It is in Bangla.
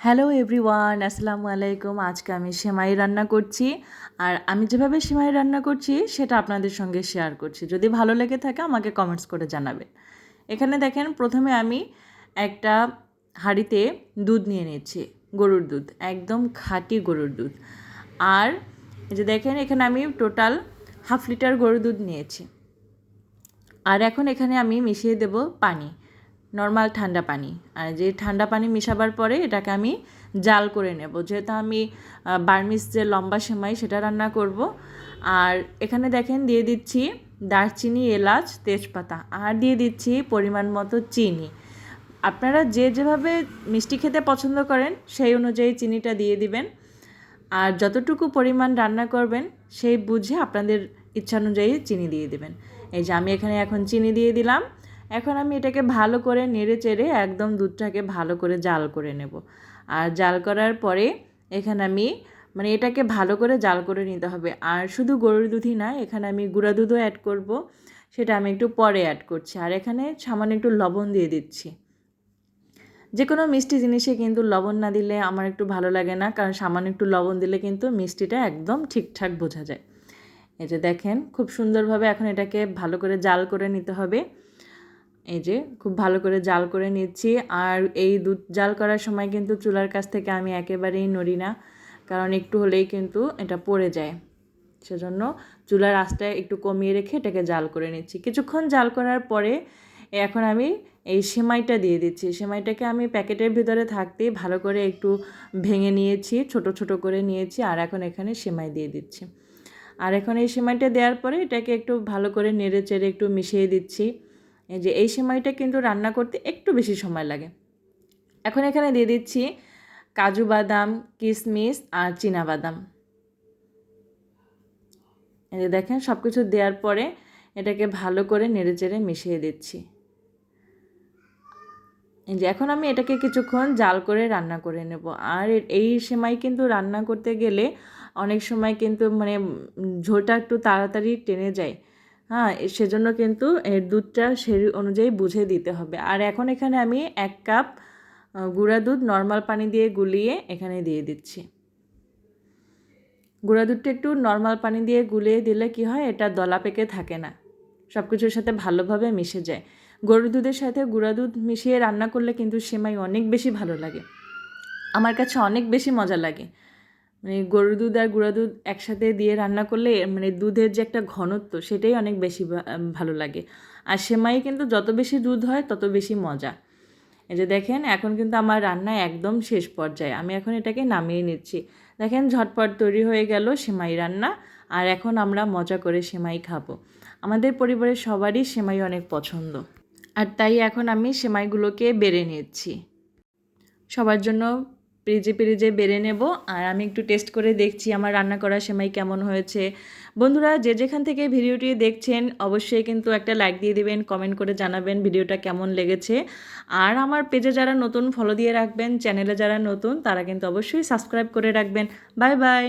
হ্যালো এভরিওয়ান আসসালামু আলাইকুম আজকে আমি সেমাই রান্না করছি। আর আমি যেভাবে সেমাই রান্না করছি, সেটা আপনাদের সঙ্গে শেয়ার করছি। যদি ভালো লেগে থাকে, আমাকে কমেন্টস করে জানাবেন। এখানে দেখেন, প্রথমে আমি একটা হাঁড়িতে দুধ নিয়ে নিচ্ছি গরুর দুধ, একদম খাঁটি গরুর দুধ। আর যে দেখেন, এখানে আমি টোটাল হাফ লিটার গরুর দুধ নিয়েছি। আর এখন এখানে আমি মিশিয়ে দেব পানি। নর্মাল ঠান্ডা পানি। আর যে ঠান্ডা পানি মিশাবার পরে এটাকে আমি জাল করে নেব। যেহেতু আমি বার্মিস যে লম্বা সেমাই সেটা রান্না করব। আর এখানে দেখেন দিয়ে দিচ্ছি দারচিনি, এলাচ, তেজপাতা। আর দিয়ে দিচ্ছি পরিমাণ মতো চিনি। আপনারা যে যেভাবে মিষ্টি খেতে পছন্দ করেন সেই অনুযায়ী চিনিটা দিয়ে দিবেন। আর যতটুকু পরিমাণ রান্না করবেন সেই বুঝে আপনাদের ইচ্ছা অনুযায়ী চিনি দিয়ে দিবেন। এই যে আমি এখানে এখন চিনি দিয়ে দিলাম। এখন আমি এটাকে ভালো করে নেড়ে চেড়ে একদম দুধটাকে ভালো করে জাল করে নেব। আর জাল করার পরে এখানে আমি মানে এটাকে ভালো করে জাল করে নিতে হবে। আর শুধু গরুর দুধই না, এখানে আমি গুঁড়া দুধও অ্যাড করব। সেটা আমি একটু পরে অ্যাড করছি। আর এখানে সামান্য একটু লবণ দিয়ে দিচ্ছি। যে কোনো মিষ্টি জিনিসে কিন্তু লবণ না দিলে আমার একটু ভালো লাগে না, কারণ সামান্য একটু লবণ দিলে কিন্তু মিষ্টিটা একদম ঠিকঠাক বোঝা যায়। এই যে দেখেন, খুব সুন্দরভাবে এখন এটাকে ভালো করে জাল করে নিতে হবে। এই যে, খুব ভালো করে জাল করে নিচ্ছি। আর এই দুধ জাল করার সময় কিন্তু চুলার কাছ থেকে আমি একেবারেই নড়ি না, কারণ একটু হলেই কিন্তু এটা পড়ে যায়। সেজন্য চুলার আঁচটা একটু কমিয়ে রেখে এটাকে জাল করে নিচ্ছি। কিছুক্ষণ জাল করার পরে এখন আমি এই সেমাইটা দিয়ে দিচ্ছি। সেমাইটাকে আমি প্যাকেটের ভিতরে থাকতেই ভালো করে একটু ভেঙে নিয়েছি, ছোট ছোট করে নিয়েছি, আর এখন এখানে সেমাই দিয়ে দিচ্ছি। আর এখন এই সেমাইটা দেওয়ার পরে এটাকে একটু ভালো করে নেড়ে চেড়ে একটু মিশিয়ে দিচ্ছি। যে এই সেমাইটা কিন্তু রান্না করতে একটু বেশি সময় লাগে। এখন এখানে দিয়ে দিচ্ছি কাজু বাদাম কিশমিশ আর বাদাম। এই যে দেখেন সব কিছু দেওয়ার পরে এটাকে ভালো করে নেড়ে চেড়ে মিশিয়ে দিচ্ছি। যে এখন আমি এটাকে কিছুক্ষণ জাল করে রান্না করে নেব। আর এই সেমাই কিন্তু রান্না করতে গেলে অনেক সময় কিন্তু মানে ঝোলটা একটু তাড়াতাড়ি টেনে যায়। হ্যাঁ সেজন্য কিন্তু এর দুধটা সেই অনুযায়ী বুঝে দিতে হবে। আর এখন এখানে আমি এক কাপ গুঁড়া দুধ নর্মাল পানি দিয়ে গুলিয়ে এখানে দিয়ে দিচ্ছি। গুঁড়া দুধটা একটু নর্মাল পানি দিয়ে গুলিয়ে দিলে কি হয়, এটা দলা পেকে থাকে না। সব কিছুর সাথে ভালোভাবে মিশে যায়। গরুর দুধের সাথে গুঁড়া দুধ মিশিয়ে রান্না করলে কিন্তু সেমাই অনেক বেশি ভালো লাগে। আমার কাছে অনেক বেশি মজা লাগে। মানে গরুর দুধ আর গুঁড়া দুধ একসাথে দিয়ে রান্না করলে মানে দুধের যে একটা ঘনত্ব, সেটাই অনেক বেশি ভালো লাগে। আর সেমাই কিন্তু যত বেশি দুধ হয়, তত বেশি মজা। এই যে দেখেন, এখন কিন্তু আমার রান্না একদম শেষ পর্যায়ে। আমি এখন এটাকে নামিয়ে নিচ্ছি। দেখেন, ঝটপট তৈরি হয়ে গেল সেমাই রান্না। আর এখন আমরা মজা করে সেমাই খাব। আমাদের পরিবারের সবারই সেমাই অনেক পছন্দ। আর তাই এখন আমি সেমাইগুলোকে বেড়ে নিচ্ছি। সবার জন্য পেরেজে পেরেজে বেড়ে নেব আর আমি একটু টেস্ট করে দেখছি আমার রান্না করা সেমাই কেমন হয়েছে। বন্ধুরা, যে যেখান থেকে ভিডিওটি দেখছেন, অবশ্যই কিন্তু একটা লাইক দিয়ে দেবেন কমেন্ট করে জানাবেন ভিডিওটা কেমন লেগেছে। আর আমার পেজে যারা নতুন ফলো দিয়ে রাখবেন চ্যানেলে যারা নতুন, তারা কিন্তু অবশ্যই সাবস্ক্রাইব করে রাখবেন। Bye bye